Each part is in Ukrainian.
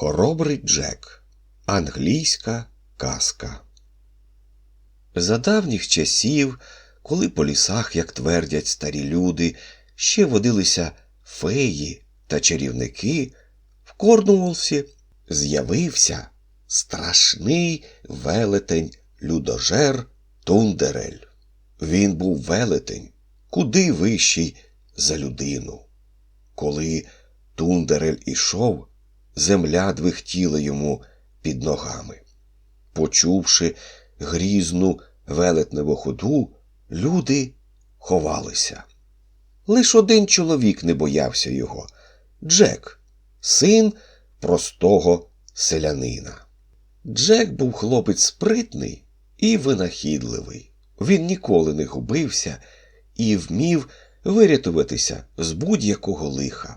Хоробрий Джек. Англійська казка. За давніх часів, коли по лісах, як твердять старі люди, ще водилися феї та чарівники, в Корнуолсі з'явився страшний велетень людожер Тундерель. Він був велетень, куди вищий за людину. Коли Тундерель ішов, земля двихтіла йому під ногами. Почувши грізну велетневу ходу, люди ховалися. Лиш один чоловік не боявся його Джек, син простого селянина. Джек був хлопець спритний і винахідливий. Він ніколи не губився і вмів вирятуватися з будь-якого лиха.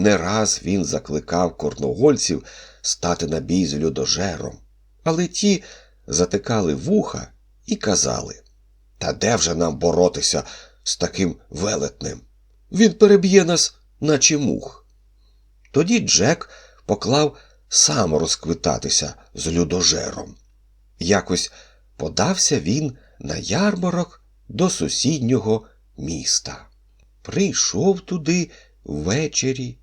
Не раз він закликав корногольців стати на бій з людожером, але ті затикали вуха і казали Та де вже нам боротися з таким велетнем? Він переб'є нас, наче мух. Тоді Джек поклав сам розквитатися з людожером. Якось подався він на ярмарок до сусіднього міста. Прийшов туди ввечері,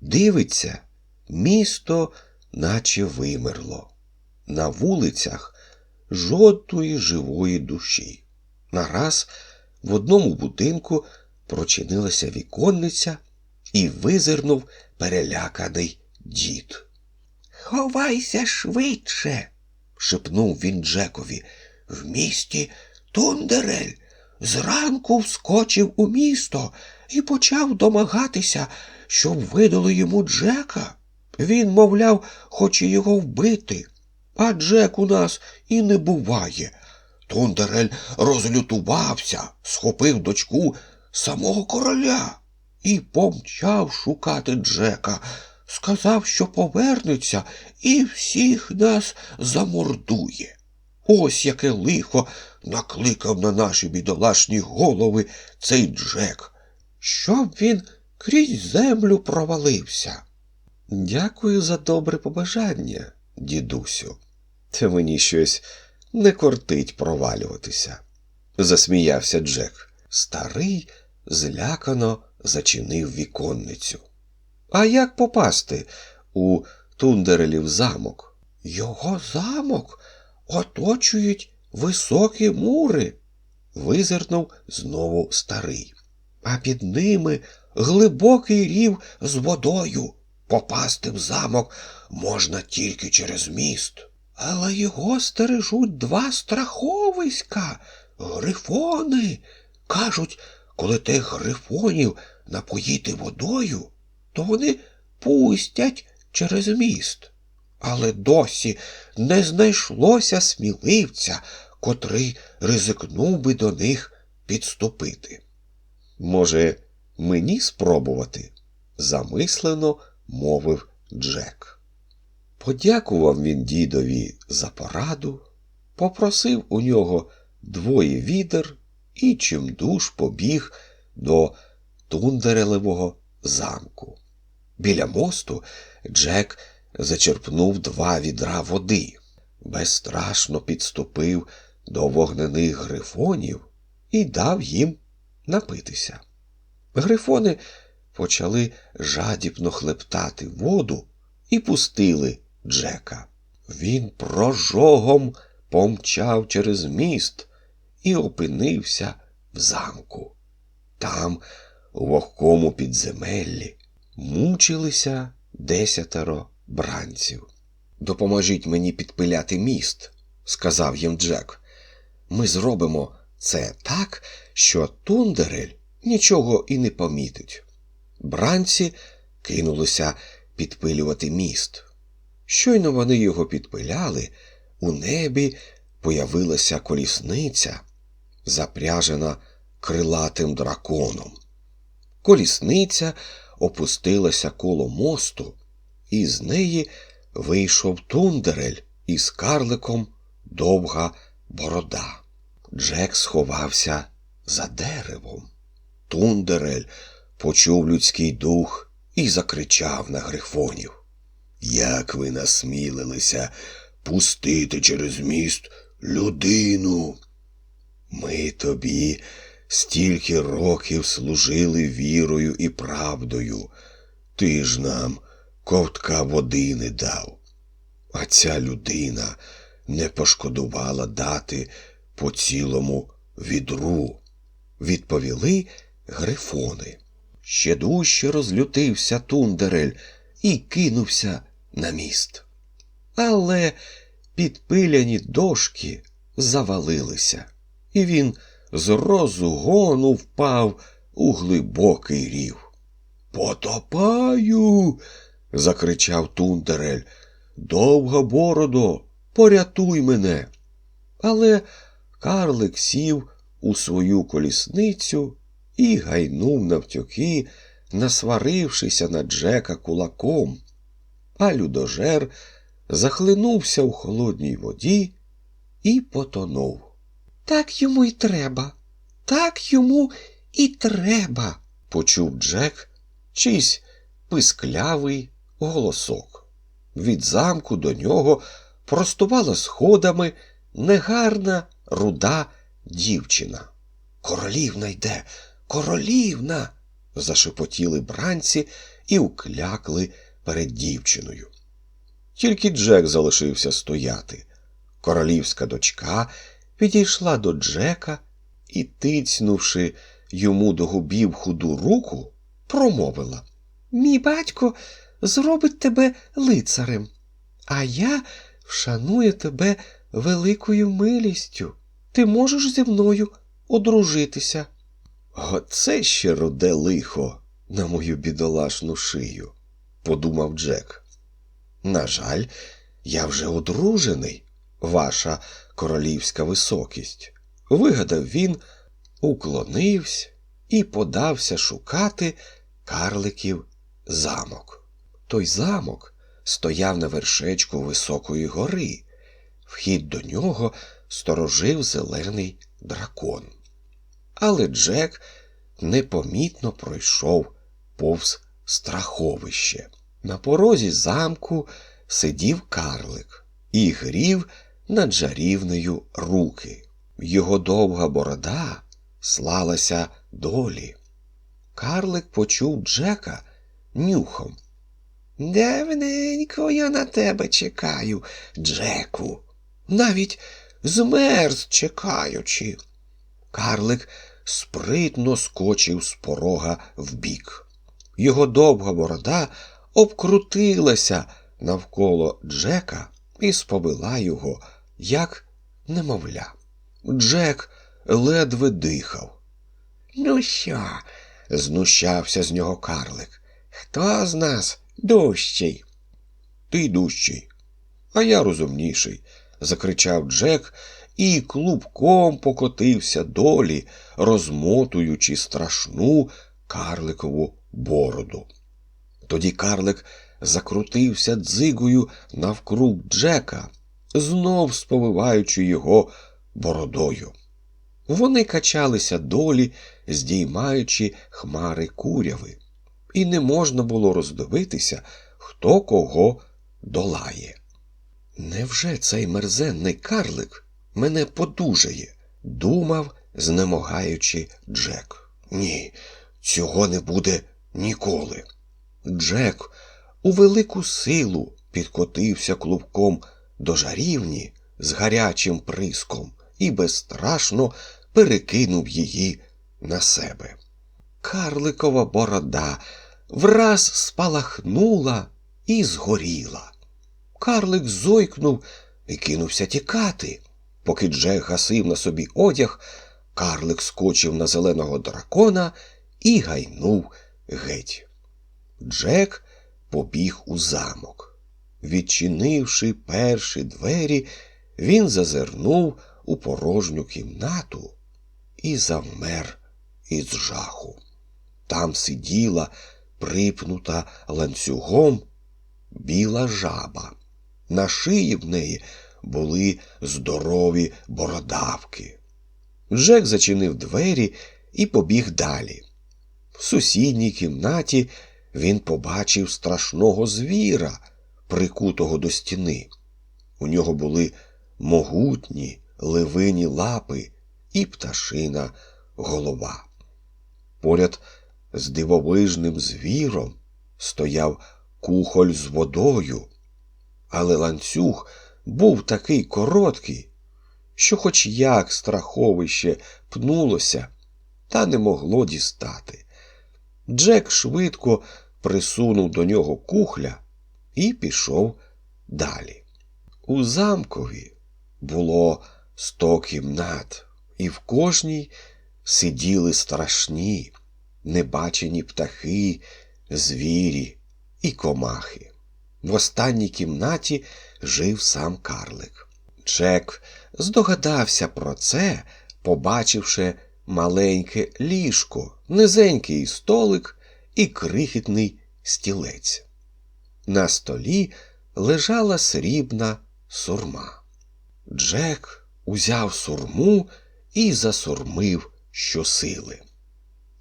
дивиться, місто наче вимерло. На вулицях жодної живої душі. Нараз в одному будинку прочинилася віконниця і визирнув переляканий дід. Ховайся швидше, шепнув він Джекові. В місті Тундерель зранку вскочив у місто і почав домагатися, щоб видали йому Джека. Він, мовляв, хоче його вбити, а Джек у нас і не буває. Тундерель розлютувався, схопив дочку самого короля і помчав шукати Джека. Сказав, що повернеться і всіх нас замордує. Ось яке лихо накликав на наші бідолашні голови цей Джек, щоб він крізь землю провалився. Дякую за добре побажання, дідусю. Та мені щось не кортить провалюватися, засміявся Джек. Старий злякано зачинив віконницю. А як попасти у Тундерелів замок? Його замок оточують високі мури, визирнув знову старий. А під ними глибокий рів з водою. Попасти в замок можна тільки через міст. Але його стережуть два страховиська, грифони. Кажуть, коли тих грифонів напоїти водою, то вони пустять через міст. Але досі не знайшлося сміливця, котрий ризикнув би до них підступити. Може, мені спробувати? замислено мовив Джек. Подякував він дідові за пораду, попросив у нього двоє відер і чимдуж побіг до Тундерелевого замку. Біля мосту Джек зачерпнув два відра води, безстрашно підступив до вогнених грифонів і дав їм напитися. Грифони почали жадібно хлептати воду і пустили Джека. Він прожогом помчав через міст і опинився в замку. Там, у вогкому підземеллі, мучилися десятеро бранців. Допоможіть мені підпиляти міст, сказав їм Джек. Ми зробимо це так, що Тундерель нічого і не помітить. Бранці кинулися підпилювати міст. Щойно вони його підпиляли, у небі появилася колісниця, запряжена крилатим драконом. Колісниця опустилася коло мосту, і з неї вийшов тундерель із карликом довга борода. Джек сховався за деревом. Тундерель почув людський дух і закричав на грифонів. Як ви насмілилися пустити через міст людину? Ми тобі стільки років служили вірою і правдою. Ти ж нам ковтка води не дав. А ця людина не пошкодувала дати по цілому відру, відповіли грифони. Ще дужче розлютився Тундерель і кинувся на міст. Але підпиляні дошки завалилися, і він з розгону впав у глибокий рів. Потопаю. Закричав Тундерель. Довга бородо, порятуй мене. Але карлик сів у свою колісницю і гайнув навтьоки, насварившися на Джека кулаком. А людожер захлинувся у холодній воді і потонув. Так йому й треба, так йому і треба, почув Джек чийсь писклявий голосок. Від замку до нього простувала сходами негарна руда дівчина. Королівна йде, королівна. зашепотіли бранці і уклякли перед дівчиною. Тільки Джек залишився стояти. Королівська дочка підійшла до Джека і, тицнувши йому до губів худу руку, промовила Мій батько зробить тебе лицарем, а я вшаную тебе великою милістю. Ти можеш зі мною одружитися. Оце ще руде лихо на мою бідолашну шию, подумав Джек. На жаль, я вже одружений, ваша королівська високість. Вигадав він, уклонився і подався шукати карликів замок. Той замок стояв на вершечку високої гори. Вхід до нього сторожив зелений дракон. Але Джек непомітно пройшов повз страховище. На порозі замку сидів карлик і грів над жарівнею руки. Його довга борода слалася долі. Карлик почув Джека нюхом. Давненько я на тебе чекаю, Джеку, навіть змерз чекаючи. Карлик спритно скочив з порога вбік. Його довга борода обкрутилася навколо Джека і сповела його, як немовля. Джек ледве дихав. Ну що? знущався з нього карлик. Хто з нас дужчий? Ти дужчий, а я розумніший, закричав Джек і клубком покотився долі, розмотуючи страшну карликову бороду. Тоді карлик закрутився дзигою навкруг Джека, знов сповиваючи його бородою. Вони качалися долі, здіймаючи хмари куряви, і не можна було роздивитися, хто кого долає. Невже цей мерзенний карлик мене подужає? думав, знемогаючи Джек. Ні, цього не буде ніколи. Джек у велику силу підкотився клубком до жарівні з гарячим приском і безстрашно перекинув її на себе. Карликова борода враз спалахнула і згоріла. Карлик зойкнув і кинувся тікати. Поки Джек гасив на собі одяг, карлик скочив на зеленого дракона і гайнув геть. Джек побіг у замок. Відчинивши перші двері, він зазирнув у порожню кімнату і завмер із жаху. Там сиділа, припнута ланцюгом, біла жаба. На шиї в неї були здорові бородавки. Джек зачинив двері і побіг далі. В сусідній кімнаті він побачив страшного звіра, прикутого до стіни. У нього були могутні ливині лапи і пташина голова. Поряд з дивовижним звіром стояв кухоль з водою, але ланцюг був такий короткий, що хоч як страховище пнулося, та не могло дістати. Джек швидко присунув до нього кухля і пішов далі. У замкові було сто кімнат, і в кожній сиділи страшні, небачені птахи, звірі і комахи. В останній кімнаті жив сам карлик. Джек здогадався про це, побачивши маленьке ліжко, низенький столик і крихітний стілець. На столі лежала срібна сурма. Джек узяв сурму і засурмив щосили.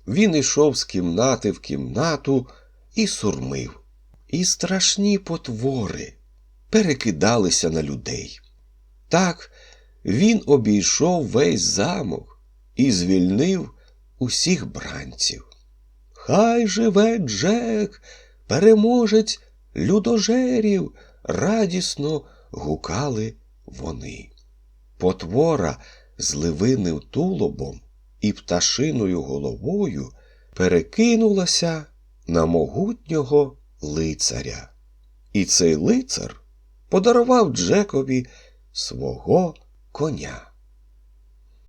Він ішов з кімнати в кімнату і сурмив. І страшні потвори перекидалися на людей. Так він обійшов весь замок і звільнив усіх бранців. Хай живе Джек, переможець людожерів, радісно гукали вони. Потвора з ливиним тулобом і пташиною головою перекинулася на могутнього лицаря. І цей лицар подарував Джекові свого коня.